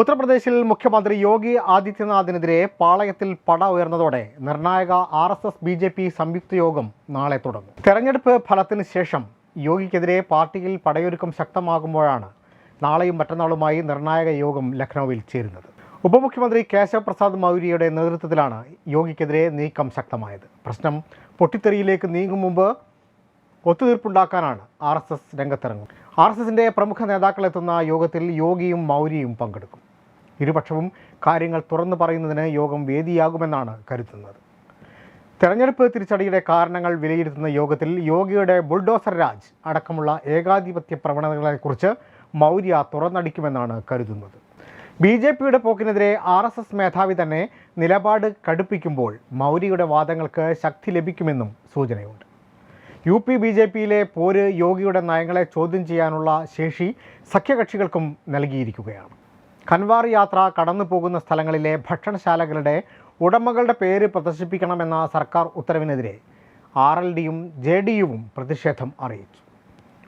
ഉത്തർപ്രദേശിൽ മുഖ്യമന്ത്രി യോഗി ആദിത്യനാഥിനെതിരെ പാളയത്തിൽ പട ഉയർന്നതോടെ നിർണായക R S S B J P സംയുക്ത യോഗം നാളെ തുടങ്ങും. തെരഞ്ഞെടുപ്പ് ഫലത്തിന് ശേഷം യോഗിക്കെതിരെ പാർട്ടിയിൽ പടയൊരുക്കം ശക്തമാകുമ്പോഴാണ് നാളെയും മറ്റന്നാളുമായി നിർണായക യോഗം ലക്നൌവിൽ ചേരുന്നത്. ഉപമുഖ്യമന്ത്രി കേശവ് പ്രസാദ് മൗര്യയുടെ നേതൃത്വത്തിലാണ് യോഗിക്കെതിരെ നീക്കം ശക്തമായത്. പ്രശ്നം പൊട്ടിത്തെറിയിലേക്ക് നീങ്ങും മുമ്പ് ഒത്തുതീർപ്പുണ്ടാക്കാനാണ് ആർ എസ് എസ് രംഗത്തിറങ്ങുന്നത്. ആർ എസ് എസിന്റെ പ്രമുഖ നേതാക്കളെത്തുന്ന യോഗത്തിൽ യോഗിയും മൗര്യയും പങ്കെടുക്കും. ഇരുപക്ഷവും കാര്യങ്ങൾ തുറന്നു പറയുന്നതിന് യോഗം വേദിയാകുമെന്നാണ് കരുതുന്നത്. തെരഞ്ഞെടുപ്പ് തിരിച്ചടിയുടെ കാരണങ്ങൾ വിലയിരുത്തുന്ന യോഗത്തിൽ യോഗിയുടെ ബുൾഡോസർ രാജ് അടക്കമുള്ള ഏകാധിപത്യ പ്രവണതകളെക്കുറിച്ച് മൗര്യ തുറന്നടിക്കുമെന്നാണ് കരുതുന്നത്. ബി ജെ പിയുടെ പോക്കിനെതിരെ ആർ എസ് എസ് മേധാവി തന്നെ നിലപാട് കടുപ്പിക്കുമ്പോൾ മൗര്യയുടെ വാദങ്ങൾക്ക് ശക്തി ലഭിക്കുമെന്നും സൂചനയുണ്ട്. യു പി ബി ജെ പിയിലെ പോര് യോഗിയുടെ നയങ്ങളെ ചോദ്യം ചെയ്യാനുള്ള ശേഷി സഖ്യകക്ഷികൾക്കും നൽകിയിരിക്കുകയാണ്. കൻവാർ യാത്ര കടന്നു പോകുന്ന സ്ഥലങ്ങളിലെ ഭക്ഷണശാലകളുടെ ഉടമകളുടെ പേര് പ്രദർശിപ്പിക്കണമെന്ന സർക്കാർ ഉത്തരവിനെതിരെ ആർ എൽ ഡിയും ജെ ഡി യുവും പ്രതിഷേധം അറിയിച്ചു.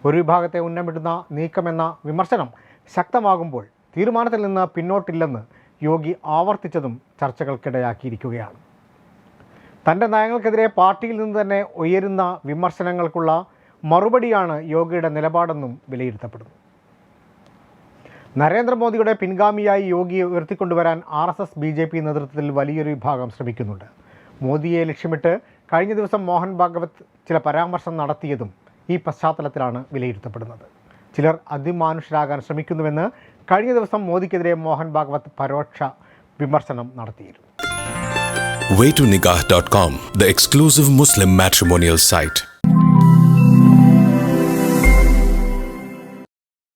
ഒരു വിഭാഗത്തെ ഉന്നമിടുന്ന നീക്കമെന്ന വിമർശനം ശക്തമാകുമ്പോൾ തീരുമാനത്തിൽ നിന്ന് പിന്നോട്ടില്ലെന്ന് യോഗി ആവർത്തിച്ചതും ചർച്ചകൾക്കിടയാക്കിയിരിക്കുകയാണ്. തന്റെ നയങ്ങൾക്കെതിരെ പാർട്ടിയിൽ നിന്ന് തന്നെ ഉയരുന്ന വിമർശനങ്ങൾക്കുള്ള മറുപടിയാണ് യോഗിയുടെ നിലപാടെന്നും വിലയിരുത്തപ്പെടുന്നു. നരേന്ദ്രമോദിയുടെ പിൻഗാമിയായി യോഗിയെ ഉയർത്തിക്കൊണ്ടുവരാൻ R S S B J P നേതൃത്വത്തിൽ വലിയൊരു വിഭാഗം ശ്രമിക്കുന്നുണ്ട്. മോദിയെ ലക്ഷ്യമിട്ട് കഴിഞ്ഞ ദിവസം മോഹൻ ഭാഗവത് ചില പരാമർശം നടത്തിയതും ഈ പശ്ചാത്തലത്തിലാണ് വിലയിരുത്തപ്പെടുന്നത്. ചിലർ അതിമാനുഷരാകാൻ ശ്രമിക്കുന്നുവെന്ന് കഴിഞ്ഞ ദിവസം മോദിക്കെതിരെ മോഹൻ ഭാഗവത് പരോക്ഷ വിമർശനം നടത്തിയിരുന്നു. Waytonikah.com, the exclusive Muslim matrimonial site.